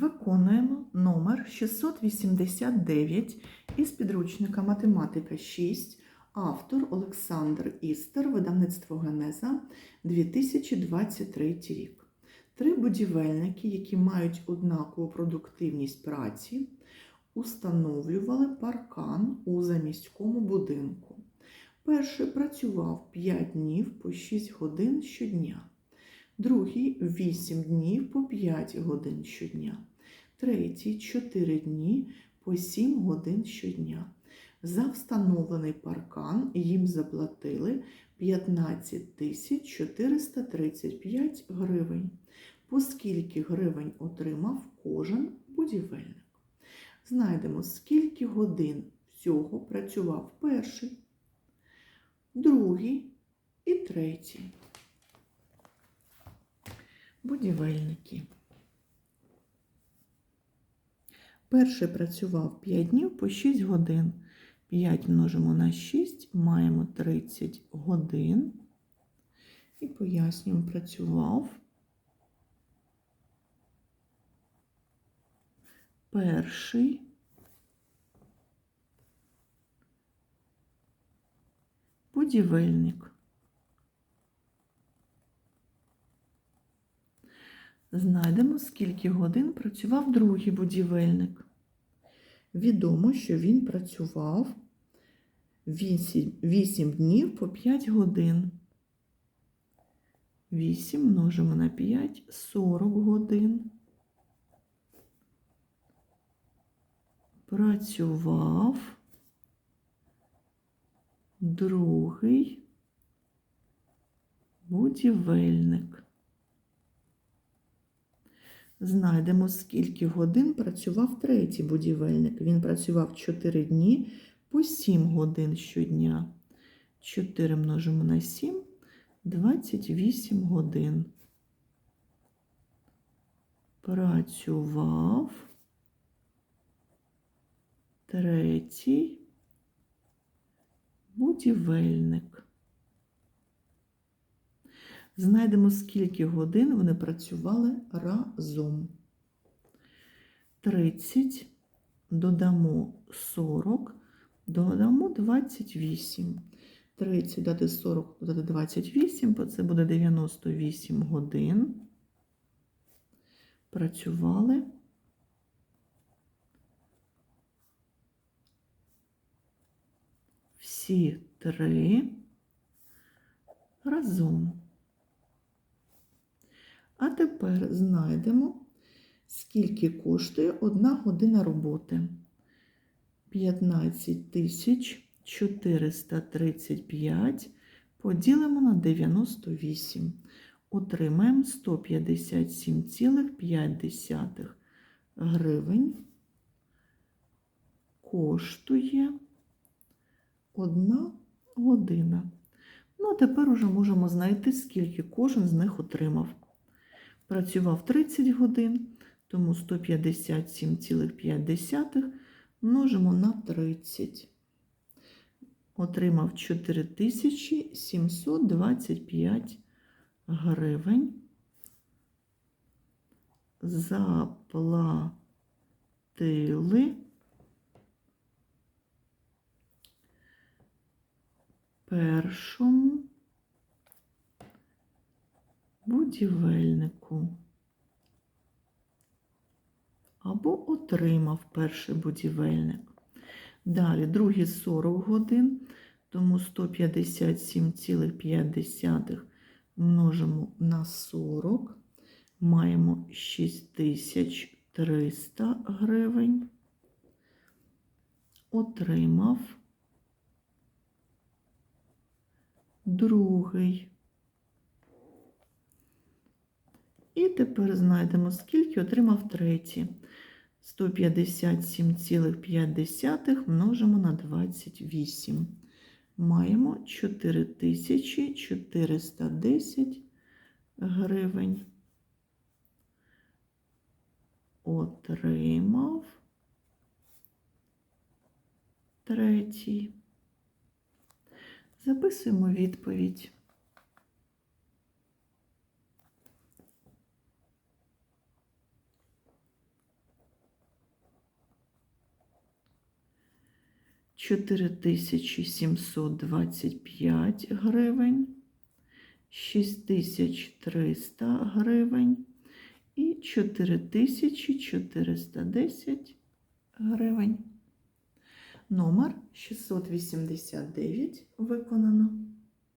Виконуємо номер 689 із підручника Математика 6, автор Олександр Істер, видавництво Генеза 2023 рік. Три будівельники, які мають однакову продуктивність праці, установлювали паркан у заміському будинку. Перший працював 5 днів по 6 годин щодня другий 8 днів по 5 годин щодня, третій 4 дні по 7 годин щодня. За встановлений паркан їм заплатили 15 тисяч 435 гривень. По скільки гривень отримав кожен будівельник? Знайдемо, скільки годин всього працював перший, другий і третій будівельники. Перший працював 5 днів по 6 годин. 5 множимо на 6, маємо 30 годин. І пояснюємо, працював. Перший будівельник. Знайдемо, скільки годин працював другий будівельник. Відомо, що він працював 8, 8 днів по 5 годин. 8 множимо на 5 40 годин. Працював другий будівельник. Знайдемо, скільки годин працював третій будівельник. Він працював 4 дні по 7 годин щодня. 4 множимо на 7 28 годин. Працював третій будівельник. Знайдемо, скільки годин вони працювали разом. 30, додамо 40, додамо 28. 30 додати 40, додати 28, бо це буде 98 годин. Працювали. Всі три разом. А тепер знайдемо, скільки коштує одна година роботи. 15 тисяч 435 поділимо на 98. Отримаємо 157,5 гривень. Коштує одна година. Ну, а тепер уже можемо знайти, скільки кожен з них отримав. Працював 30 годин, тому 157,5 множимо на 30. Отримав 4725 гривень. Заплатили першому будівельнику. Або отримав перший будівельник. Далі, другий 40 годин, тому 157,5 множимо на 40, маємо 6300 гривень. Отримав другий І тепер знайдемо, скільки отримав третій. 157,5 множимо на 28. Маємо 4410 гривень. Отримав третій. Записуємо відповідь. 4725 гривень, 6300 гривень і 4410 гривень. Номер 689 виконано.